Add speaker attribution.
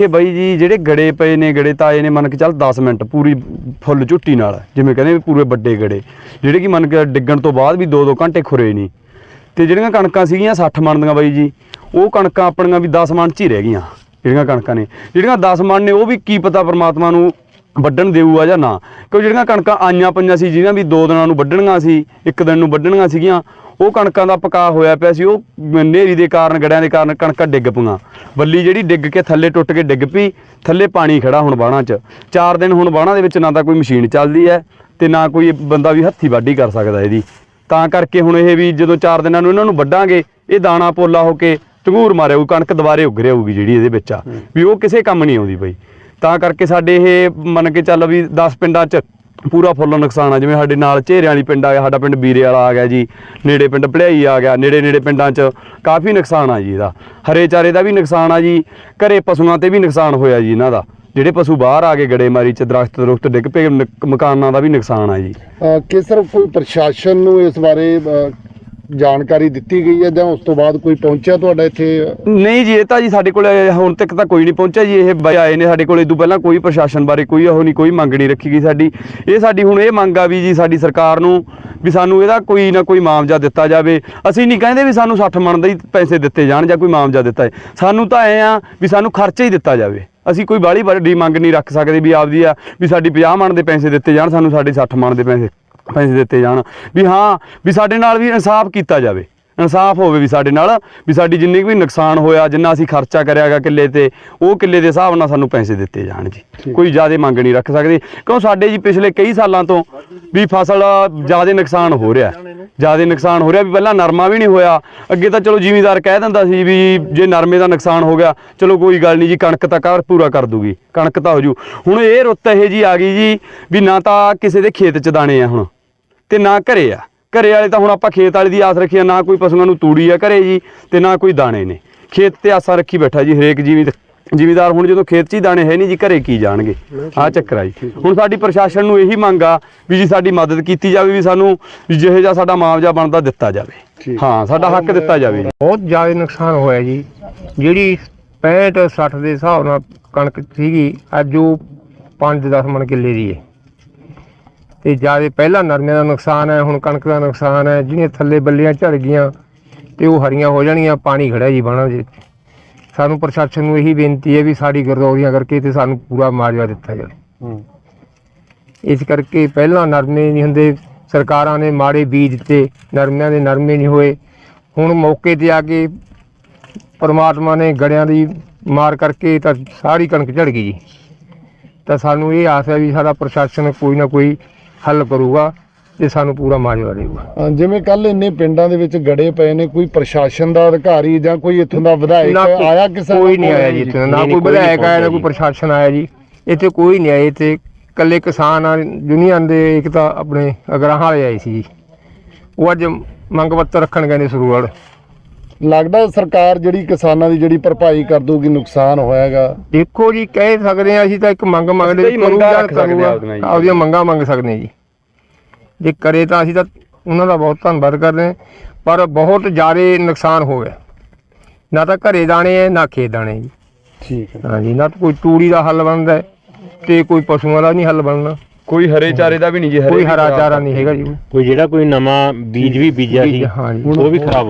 Speaker 1: ਇਹ ਬਾਈ ਜੀ ਜਿਹੜੇ ਗੜੇ ਪਏ ਨੇ, ਗੜੇ ਤਾਏ ਨੇ, ਮੰਨ ਕੇ ਚੱਲ 10 ਮਿੰਟ ਪੂਰੀ ਫੁੱਲ ਝੁੱਟੀ ਨਾਲ, ਜਿਵੇਂ ਕਹਿੰਦੇ ਵੀ ਪੂਰੇ ਵੱਡੇ ਗੜੇ, ਜਿਹੜੇ ਕਿ ਮੰਨ ਕੇ ਡਿੱਗਣ ਤੋਂ ਬਾਅਦ ਵੀ 2-2 ਘੰਟੇ ਖੁਰੇ ਨਹੀਂ ਤੇ ਜਿਹੜੀਆਂ ਕਣਕਾਂ ਸੀਗੀਆਂ 60 ਮਣ ਦੀਆਂ ਬਾਈ ਜੀ, ਉਹ ਕਣਕਾਂ ਆਪਣੀਆਂ ਵੀ 10 ਮਣ ਚ ਹੀ ਰਹਿ ਗਈਆਂ, ਜਿਹੜੀਆਂ ਕਣਕਾਂ ਨੇ। ਜਿਹੜੀਆਂ 10 ਮਣ ਨੇ, ਉਹ ਵੀ ਕੀ ਪਤਾ ਪਰਮਾਤਮਾ ਨੂੰ ਵੱਢਣ ਦੇਊਗਾ ਜਾਂ ਨਾ? ਕਿਉਂ ਜਿਹੜੀਆਂ ਕਣਕਾਂ ਆਈਆਂ ਪਈਆਂ ਸੀ, ਜਿਹਨਾਂ ਵੀ ਦੋ ਦਿਨਾਂ ਨੂੰ ਵੱਢਣੀਆਂ ਸੀ, ਇੱਕ ਦਿਨ ਨੂੰ ਵੱਢਣੀਆਂ ਸੀਗੀਆਂ, ਉਹ ਕਣਕਾਂ ਦਾ ਪਕਾ ਹੋਇਆ ਪਿਆ ਸੀ, ਉਹ ਨੇਰੀ ਦੇ ਕਾਰਨ, ਗੜਿਆਂ ਦੇ ਕਾਰਨ ਕਣਕਾਂ ਡਿੱਗ ਪਈਆਂ। ਬੱਲੀ ਜਿਹੜੀ ਡਿੱਗ ਕੇ ਥੱਲੇ ਟੁੱਟ ਕੇ ਡਿੱਗ ਪਈ, ਥੱਲੇ ਪਾਣੀ ਖੜਾ ਹੁਣ ਬਾਣਾ 'ਚ। ਚਾਰ ਦਿਨ ਹੁਣ ਬਾਣਾ ਦੇ ਵਿੱਚ ਨਾ ਤਾਂ ਕੋਈ ਮਸ਼ੀਨ ਚੱਲਦੀ ਹੈ ਤੇ ਨਾ ਕੋਈ ਬੰਦਾ ਵੀ ਹੱਥੀ ਵਾਢੀ ਕਰ ਸਕਦਾ ਇਹਦੀ। ਤਾਂ ਕਰਕੇ ਹੁਣ ਇਹ ਵੀ ਜਦੋਂ ਚਾਰ ਦਿਨਾਂ ਨੂੰ ਇਹਨਾਂ ਨੂੰ ਵੱਢਾਂਗੇ, ਇਹ ਦਾਣਾ ਪੋਲਾ ਹੋ ਕੇ ਝੰਗੂਰ ਮਾਰਿਆ ਉਹ ਕਣਕ ਦੁਬਾਰੇ ਉੱਗ ਹੋਊਗੀ ਜਿਹੜੀ ਇਹਦੇ ਵਿੱਚ ਆ। ਵੀ ਉਹ ਕਿਸੇ ਕੰਮ ਨਹੀਂ ਆਉਂਦੀ ਬਈ। ਤਾਂ ਕਰਕੇ ਸਾਡੇ ਇਹ ਮੰਨ ਕੇ ਚੱਲ ਵੀ 10 ਪਿੰਡਾਂ 'ਚ ਪੂਰਾ ਫੁੱਲ ਨੁਕਸਾਨ ਆ, ਜਿਵੇਂ ਸਾਡੇ ਨਾਲ ਝੇਰਿਆਂ ਵਾਲੀ ਪਿੰਡ ਆ ਗਿਆ, ਸਾਡਾ ਪਿੰਡ ਬੀਰੇ ਵਾਲਾ ਆ ਗਿਆ ਜੀ, ਨੇੜੇ ਪਿੰਡ ਭੜਿਆਈ ਆ ਗਿਆ, ਨੇੜੇ ਨੇੜੇ ਪਿੰਡਾਂ 'ਚ ਕਾਫੀ ਨੁਕਸਾਨ ਆ ਜੀ ਇਹਦਾ। ਹਰੇ ਚਾਰੇ ਦਾ ਵੀ ਨੁਕਸਾਨ ਆ ਜੀ, ਘਰੇ ਪਸ਼ੂਆਂ ਤੇ ਵੀ ਨੁਕਸਾਨ ਹੋਇਆ ਜੀ ਇਹਨਾਂ ਦਾ। ਜਿਹੜੇ ਪਸ਼ੂ ਬਾਹਰ ਆ ਕੇ ਗੜੇ ਮਾਰੀ ਚ, ਦਰਖਤ ਦਰੁਖਤ ਡਿੱਗ ਪਏ ਨੁਕ- ਮਕਾਨਾਂ ਦਾ ਵੀ ਨੁਕਸਾਨ ਆ ਜੀ।
Speaker 2: ਕਿ ਸਰ ਕੋਈ ਪ੍ਰਸ਼ਾਸਨ ਨੂੰ ਇਸ ਬਾਰੇ ਜਾਣਕਾਰੀ ਦਿੱਤੀ ਗਈ ਹੈ ਜਾਂ ਉਸ ਤੋਂ ਬਾਅਦ ਕੋਈ ਪਹੁੰਚਿਆ ਤੁਹਾਡਾ ਇੱਥੇ?
Speaker 1: ਨਹੀਂ ਜੀ, ਇਹ ਤਾਂ ਜੀ ਸਾਡੇ ਕੋਲ ਹੁਣ ਤੱਕ ਤਾਂ ਕੋਈ ਨਹੀਂ ਪਹੁੰਚਿਆ ਜੀ, ਇਹ ਬਾਈ ਆਏ ਨੇ ਸਾਡੇ ਕੋਲ। ਇਦੋਂ ਪਹਿਲਾਂ ਕੋਈ ਪ੍ਰਸ਼ਾਸਨ ਬਾਰੇ ਕੋਈ ਉਹ ਨਹੀਂ ਕੋਈ ਮੰਗ ਨਹੀਂ ਰੱਖੀ ਗਈ ਸਾਡੀ। ਇਹ ਸਾਡੀ ਹੁਣ ਇਹ ਮੰਗ ਆ ਵੀ ਜੀ ਸਾਡੀ ਸਰਕਾਰ ਨੂੰ ਵੀ ਸਾਨੂੰ ਇਹਦਾ ਕੋਈ ਨਾ ਕੋਈ ਮੁਆਵਜ਼ਾ ਦਿੱਤਾ ਜਾਵੇ। ਅਸੀਂ ਨਹੀਂ ਕਹਿੰਦੇ ਵੀ ਸਾਨੂੰ 60 ਮਣ ਦੇ ਹੀ ਪੈਸੇ ਦਿੱਤੇ ਜਾਣ ਜਾਂ ਕੋਈ ਮੁਆਵਜ਼ਾ ਦਿੱਤਾ ਹੈ ਸਾਨੂੰ ਤਾਂ ਐ ਆ ਵੀ ਸਾਨੂੰ ਖਰਚਾ ਹੀ ਦਿੱਤਾ ਜਾਵੇ। ਅਸੀਂ ਕੋਈ ਬਾਹਲੀ ਵੱਡੀ ਮੰਗ ਨਹੀਂ ਰੱਖ ਸਕਦੇ ਵੀ ਆਪਦੀ ਆ, ਵੀ ਸਾਡੀ 50 ਮਣ ਦੇ ਪੈਸੇ ਦਿੱਤੇ ਜਾਣ, ਸਾਨੂੰ ਸਾਡੇ 60 ਮਣ ਦੇ ਪੈਸੇ। ਪੈਸੇ ਦਿੱਤੇ ਜਾਣ। ਵੀ ਹਾਂ ਵੀ ਸਾਡੇ ਨਾਲ ਵੀ ਇਨਸਾਫ ਕੀਤਾ ਜਾਵੇ। ਇਨਸਾਫ ਹੋਵੇ ਵੀ ਸਾਡੇ ਨਾਲ ਵੀ ਸਾਡੀ ਜਿੰਨੀ ਵੀ ਨੁਕਸਾਨ ਹੋਇਆ ਜਿੰਨਾ ਅਸੀਂ ਖਰਚਾ ਕਰਿਆਗਾ ਕਿੱਲੇ ਤੇ ਉਹ ਕਿੱਲੇ ਦੇ ਹਿਸਾਬ ਨਾਲ ਸਾਨੂੰ ਪੈਸੇ ਦਿੱਤੇ ਜਾਣ ਜੀ। ਕੋਈ ਜ਼ਿਆਦਾ ਮੰਗ ਨਹੀਂ ਰੱਖ ਸਕਦੇ। ਕਿਉਂ ਸਾਡੇ ਜੀ ਪਿਛਲੇ ਕਈ ਸਾਲਾਂ ਤੋਂ ਵੀ ਫਸਲ ਜ਼ਿਆਦਾ ਨੁਕਸਾਨ ਹੋ ਰਿਹਾ। ਜ਼ਿਆਦਾ ਨੁਕਸਾਨ ਹੋ ਰਿਹਾ ਵੀ ਪਹਿਲਾਂ ਨਰਮਾ ਵੀ ਨਹੀਂ ਹੋਇਆ। ਅੱਗੇ ਤਾਂ ਚਲੋ ਜ਼ਿਮੀਦਾਰ ਕਹਿ ਦਿੰਦਾ ਸੀ ਵੀ ਜੇ ਨਰਮੇ ਦਾ ਨੁਕਸਾਨ ਹੋ ਗਿਆ ਚਲੋ ਕੋਈ ਗੱਲ ਨਹੀਂ ਜੀ ਕਣਕ ਤਾਂ ਕਰ ਪੂਰਾ ਕਰ ਦੂਗੀ। ਕਣਕ ਤਾਂ ਹੋ ਜੂ। ਹੁਣ ਇਹ ਰੁੱਤ ਇਹ ਜੀ ਆ ਗਈ ਜੀ ਵੀ ਨਾ ਤਾਂ ਕਿਸੇ ਦੇ ਖੇਤ 'ਚ ਦਾਣੇ ਆ ਹੁਣ। ਤੇ ਨਾ ਘਰੇ ਆ। ਘਰੇ ਵਾਲੇ ਤਾਂ ਹੁਣ ਆਪਾਂ ਖੇਤ ਵਾਲੇ ਦੀ ਆਸ ਰੱਖੀ ਆ ਨਾ ਕੋਈ ਪਸ਼ੂਆਂ ਨੂੰ ਤੂੜੀ ਆ ਘਰੇ ਜੀ ਤੇ ਨਾ ਕੋਈ ਦਾਣੇ ਨੇ। ਖੇਤ ਤੇ ਆਸਾਂ ਰੱਖੀ ਬੈਠਾ ਜੀ ਹਰੇਕ ਜੀਵੀ ਜ਼ਿਮੀਦਾਰ ਹੁਣ ਜਦੋਂ ਖੇਤ 'ਚ ਹੀ ਦਾਣੇ ਹੈ ਨਹੀਂ ਜੀ ਘਰੇ ਕੀ ਜਾਣਗੇ? ਆਹ ਚੱਕਰ ਆ ਜੀ। ਹੁਣ ਸਾਡੀ ਪ੍ਰਸ਼ਾਸਨ ਨੂੰ ਇਹੀ ਮੰਗ ਆ ਵੀ ਜੀ ਸਾਡੀ ਮਦਦ ਕੀਤੀ ਜਾਵੇ ਵੀ ਸਾਨੂੰ ਜਿਹੇ ਜਿਹਾ ਸਾਡਾ ਮੁਆਵਜ਼ਾ ਬਣਦਾ ਦਿੱਤਾ ਜਾਵੇ। ਹਾਂ ਸਾਡਾ ਹੱਕ ਦਿੱਤਾ ਜਾਵੇ ਜੀ।
Speaker 3: ਬਹੁਤ ਜ਼ਿਆਦਾ ਨੁਕਸਾਨ ਹੋਇਆ ਜੀ। ਜਿਹੜੀ 65 60 ਦੇ ਹਿਸਾਬ ਨਾਲ ਕਣਕ ਸੀਗੀ ਅੱਜ ਉਹ 5-10 ਮਣ ਕਿੱਲੇ ਦੀ ਹੈ। ਤੇ ਜ਼ਿਆਦਾ ਪਹਿਲਾਂ ਨਰਮੇ ਦਾ ਨੁਕਸਾਨ ਹੈ ਹੁਣ ਕਣਕ ਦਾ ਨੁਕਸਾਨ ਹੈ ਜਿਹੜੀਆਂ ਥੱਲੇ ਬੱਲੀਆਂ ਝੜ ਗਈਆਂ ਤੇ ਉਹ ਹਰੀਆਂ ਹੋ ਜਾਣਗੀਆਂ ਪਾਣੀ ਖੜਾ ਜੀ ਬਾਣਾ ਦੇ ਸਾਨੂੰ ਪ੍ਰਸ਼ਾਸਨ ਨੂੰ ਇਹੀ ਬੇਨਤੀ ਹੈ ਵੀ ਸਾਡੀ ਗਰਦੌਰੀਆਂ ਕਰਕੇ ਤੇ ਸਾਨੂੰ ਪੂਰਾ ਮੁਆਵਜ਼ਾ ਦਿੱਤਾ ਜਾਵੇ। ਇਸ ਕਰਕੇ ਪਹਿਲਾਂ ਨਰਮੇ ਨਹੀਂ ਹੁੰਦੇ ਸਰਕਾਰਾਂ ਨੇ ਮਾੜੇ ਬੀਜ ਦਿੱਤੇ ਨਰਮਿਆਂ ਦੇ ਨਰਮੇ ਨਹੀਂ ਹੋਏ। ਹੁਣ ਮੌਕੇ ਤੇ ਆ ਕੇ ਪਰਮਾਤਮਾ ਨੇ ਗੜਿਆਂ ਦੀ ਮਾਰ ਕਰਕੇ ਤਾਂ ਸਾਰੀ ਕਣਕ ਝੜ ਗਈ ਜੀ। ਤਾਂ ਸਾਨੂੰ ਇਹ ਆਸ ਹੈ ਵੀ ਸਾਡਾ ਪ੍ਰਸ਼ਾਸਨ ਕੋਈ ਨਾ ਕੋਈ ਹੱਲ ਕਰੂਗਾ ਤੇ ਸਾਨੂੰ ਪੂਰਾ ਮੁਆਵਜ਼ਾ ਦੇਊਗਾ
Speaker 2: ਅਹ, ਜਿਵੇਂ ਕੱਲ ਇੰਨੇ ਪਿੰਡਾਂ ਦੇ ਵਿੱਚ ਗੜੇ ਪਏ ਨੇ ਕੋਈ ਪ੍ਰਸ਼ਾਸਨ ਦਾ ਅਧਿਕਾਰੀ ਜਾਂ ਕੋਈ ਇੱਥੋਂ ਦਾ ਵਿਧਾਇਕ
Speaker 3: ਨਾ ਕੋਈ-
Speaker 2: ਆਇਆ ਕਿਸੇ
Speaker 3: ਕੋਈ ਨਹੀਂ ਆਇਆ ਜੀ ਇੱਥੇ ਨਾ ਕੋਈ ਵਿਧਾਇਕ ਆਇਆ ਨਾ ਕੋਈ ਪ੍ਰਸ਼ਾਸਨ ਆਇਆ ਜੀ। ਇੱਥੇ ਕੋਈ ਨਹੀਂ ਆਇਆ ਇੱਥੇ ਇਕੱਲੇ ਕਿਸਾਨ ਆ ਯੂਨੀਅਨ ਦੇ ਇੱਕ ਤਾਂ ਆਪਣੇ ਅਗਰਾਹਾਂ ਵਾਲੇ ਆਏ ਸੀ ਜੀ। ਉਹ ਅੱਜ ਮੰਗ ਪੱਤਰ ਰੱਖਣ ਗਏ ਨੇ ਸਰੂਵੜ।
Speaker 2: ਲੱਗਦਾ ਸਰਕਾਰ ਜਿਹੜੀ ਕਿਸਾਨਾਂ ਦੀ ਜਿਹੜੀ ਭਰਪਾਈ ਕਰ ਦੂਗੀ ਨੁਕਸਾਨ ਹੋਇਆਗਾ?
Speaker 3: ਦੇਖੋ ਜੀ ਕਹਿ ਸਕਦੇ ਆ ਅਸੀਂ ਤਾਂ ਇੱਕ ਮੰਗ ਮੰਗਦੇ
Speaker 1: ਜੀ ਮੰਗਾਂ
Speaker 3: ਕਰੂਗਾ
Speaker 1: ਰੱਖ ਸਕਦੇ ਆਪਦੀਆਂ।
Speaker 3: ਆਪਦੀਆਂ ਮੰਗਾਂ ਮੰਗ ਸਕਦੇ ਜੀ। ਜੇ ਕਰੇ ਤਾਂ ਅਸੀਂ ਤਾਂ ਉਹਨਾਂ ਦਾ ਬਹੁਤ ਧੰਨਵਾਦ ਕਰਦੇ ਹਾਂ ਪਰ ਬਹੁਤ ਜ਼ਿਆਦਾ ਨੁਕਸਾਨ ਹੋ ਗਿਆ। ਨਾ ਤਾਂ ਘਰੇ ਦਾਣੇ ਹੈ ਨਾ ਖੇਤ ਦਾਣੇ ਜੀ।
Speaker 2: ਠੀਕ ਹੈ।
Speaker 3: ਹਾਂਜੀ ਨਾ ਤਾਂ ਕੋਈ ਤੂੜੀ ਦਾ ਹੱਲ ਬਣਦਾ ਤੇ ਕੋਈ ਪਸ਼ੂਆਂ ਦਾ ਨਹੀਂ ਹੱਲ ਬਣਨਾ।
Speaker 1: ਕੋਈ ਹਰੇ ਚਾਰੇ ਦਾ ਵੀ ਨਹੀਂ ਜੀ ਹਰੇ
Speaker 3: ਕੋਈ ਹਰਾ ਚਾਰਾ ਨਹੀਂ ਹੈਗਾ ਜੀ।
Speaker 4: ਕੋਈ ਜਿਹੜਾ ਕੋਈ ਨਵਾਂ ਬੀਜ ਵੀ ਬੀਜਿਆ ਸੀ ਉਹ ਵੀ ਖਰਾਬ